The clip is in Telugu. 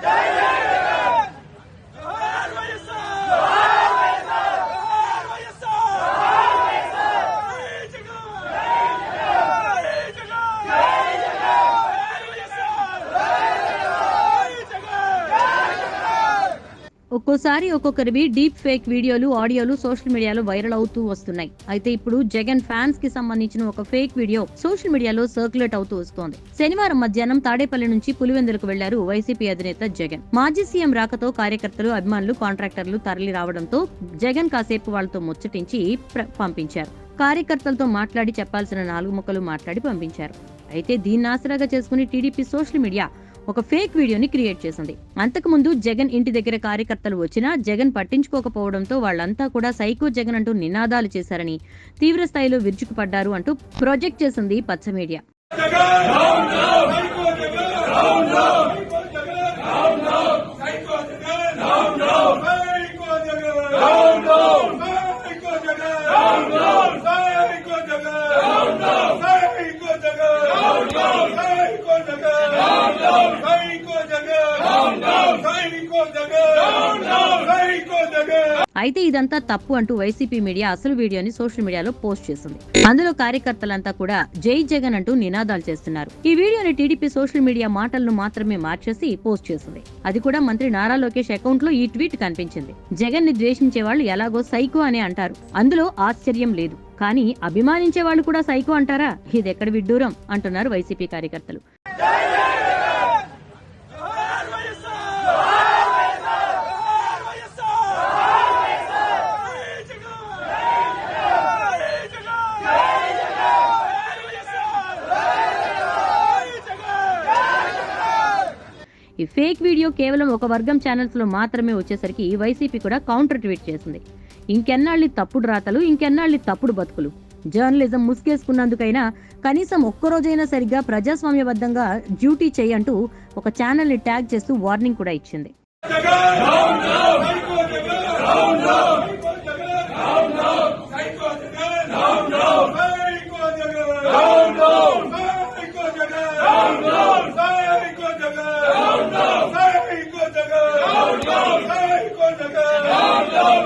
¡Dale! ఒక్కోసారి ఒక్కొక్కరివి డీప్ ఫేక్ వీడియోలు ఆడియోలు సోషల్ మీడియాలో వైరల్ అవుతూ వస్తున్నాయి. అయితే ఇప్పుడు జగన్ ఫ్యాన్స్కి సంబంధించిన ఒక ఫేక్ వీడియో సోషల్ మీడియాలో సర్క్యులేట్ అవుతూ వస్తోంది. శనివారం మధ్యాహ్నం తాడేపల్లి నుంచి పులివెందులకు వెళ్ళారు వైసీపీ అధినేత జగన్. మాజీ సీఎం రాకతో కార్యకర్తలు అభిమానులు కాంట్రాక్టర్లు తరలి రావడంతో జగన్ కాసేపు వాళ్ళతో ముచ్చటించి ప్ర- పంపించారు. కార్యకర్తలతో మాట్లాడి చెప్పాల్సిన నాలుగు ముక్కలు మాట్లాడి పంపించారు. అయితే దీన్ని ఆసరాగా చేసుకుని టీడీపీ సోషల్ మీడియా ఒక ఫేక్ వీడియోని క్రియేట్ చేసింది. అంతకుముందు జగన్ ఇంటి దగ్గర కార్యకర్తలు వచ్చినా జగన్ పట్టించుకోకపోవడంతో వాళ్ళంతా కూడా సైకో జగన్ అంటూ నినాదాలు చేశారని తీవ్ర స్థాయిలో విరుచుకుపడ్డారు అంటూ ప్రొజెక్ట్ చేసింది పచ్చ మీడియా. అయితే ఇదంతా తప్పు అంటూ వైసీపీ మీడియా అసలు వీడియోని సోషల్ మీడియాలో పోస్ట్ చేసింది. అందులో కార్యకర్తలంతా కూడా జై జగన్ అంటూ నినాదాలు చేస్తున్నారు. ఈ వీడియోని టీడీపీ సోషల్ మీడియా మాటలను మాత్రమే మార్చేసి పోస్ట్ చేసింది. అది కూడా మంత్రి నారా లోకేష్ అకౌంట్లో ఈ ట్వీట్ కనిపించింది. జగన్ని ద్వేషించే వాళ్ళు ఎలాగో సైకో అని అంటారు. అందులో ఆశ్చర్యం లేదు. కానీ అభిమానించే వాళ్ళు కూడా సైకో అంటారా? ఇది ఎక్కడ విడ్డూరం? అంటున్నారు వైసీపీ కార్యకర్తలు. ఈ ఫేక్ వీడియో కేవలం ఒక వర్గం ఛానల్స్లో మాత్రమే వచ్చేసరికి వైసీపీ కూడా కౌంటర్ ట్వీట్ చేసింది. ఇంకెన్నాళ్ళి తప్పుడు రాతలు ఇంకెన్నాళ్ళు తప్పుడు బతుకులు. జర్నలిజం ముసుగేసుకున్నందుకైనా కనీసం ఒక్కరోజైనా సరిగ్గా ప్రజాస్వామ్యబద్ధంగా డ్యూటీ చేయంటూ ఒక ఛానల్ని ట్యాగ్ చేస్తూ వార్నింగ్ కూడా ఇచ్చింది.